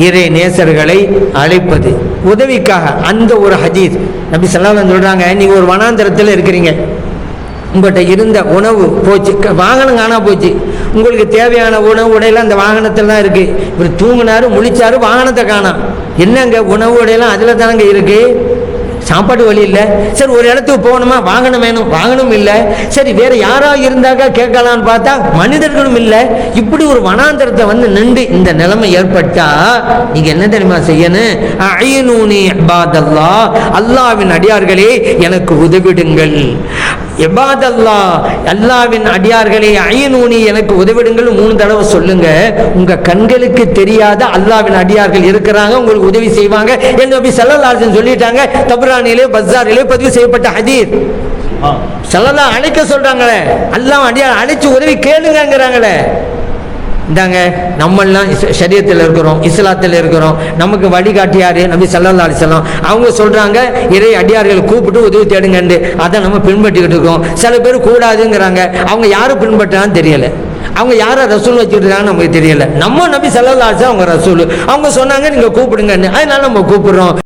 இறை நேசர்களை அழைப்பது. உதவிக்காக அந்த ஒரு ஹதீஸ். நபி ஸல்லல்லாஹு சொல்கிறாங்க நீங்கள் ஒரு வனாந்தரத்தில் இருக்கிறீங்க. உங்கள்கிட்ட இருந்த உணவு போச்சு க- வாகனம் காணா போச்சு. உங்களுக்கு தேவையான உணவு உடையெல்லாம் அந்த வாகனத்தில் தான் இருக்குது இவர் தூங்கினாரு முழிச்சாரு வாகனத்தை காணாம் என்னங்க உணவு உடையெல்லாம் அதில் தானங்க இருக்குது சாப்பாடு வழி இல்லை. சரி ஒரு இடத்துக்கு போகணுமா? வாகனம் வேணும். வாகனம் இல்லை. சரி வேற யாரா இருந்தாக்கா கேட்கலான்னு பார்த்தா மனிதர்களும் இல்லை. இப்படி ஒரு வனாந்தரத்தை வந்து நின்று இந்த நிலைமை ஏற்பட்டா நீங்க என்ன தெரியுமா செய்யணும்? அயனூனி அல்லாவின் அடியார்களே எனக்கு உதவிடுங்கள். எபாதல்லா அல்லாவின் அடியார்களே அயனூனி எனக்கு உதவிடுங்கள். மூணு தடவை சொல்லுங்க. உங்க கண்களுக்கு தெரியாத அல்லாவின் அடியார்கள் இருக்கிறாங்க உங்களுக்கு உதவி செய்வாங்க. என்று நபி வஸல்லம் சொல்லிட்டாங்க தப்ரானிலே பஸாரிலே பதிவு செய்யப்பட்ட ஹதீஸ். சல்லல்லா அழைக்க சொல்றாங்களே அல்லாஹ் அடியார் அழைச்சு உதவி கேளுங்கங்கிறாங்களே. இந்தாங்க நம்மெல்லாம் இஸ்- இருக்கிறோம் இஸ்லாத்தில் இருக்கிறோம். நமக்கு வழிகாட்டியார் நம்பி செல்லல்லா அலிசல்லாம் அவங்க சொல்கிறாங்க இறை அடியார்கள் கூப்பிட்டு உதவி தேடுங்கன்னு அதை நம்ம பின்பற்றிக்கிட்டு இருக்கோம். சில பேர் கூடாதுங்கிறாங்க. அவங்க யாரும் பின்பற்றான்னு தெரியலை. அவங்க யாரை ரசூல் வச்சுருக்காங்கன்னு நமக்கு தெரியல. நம்ம நம்பி செல்லல்லா அவங்க ரசூல். அவங்க சொன்னாங்க நீங்கள் கூப்பிடுங்கன்னு. அதனால நம்ம கூப்பிடுறோம்.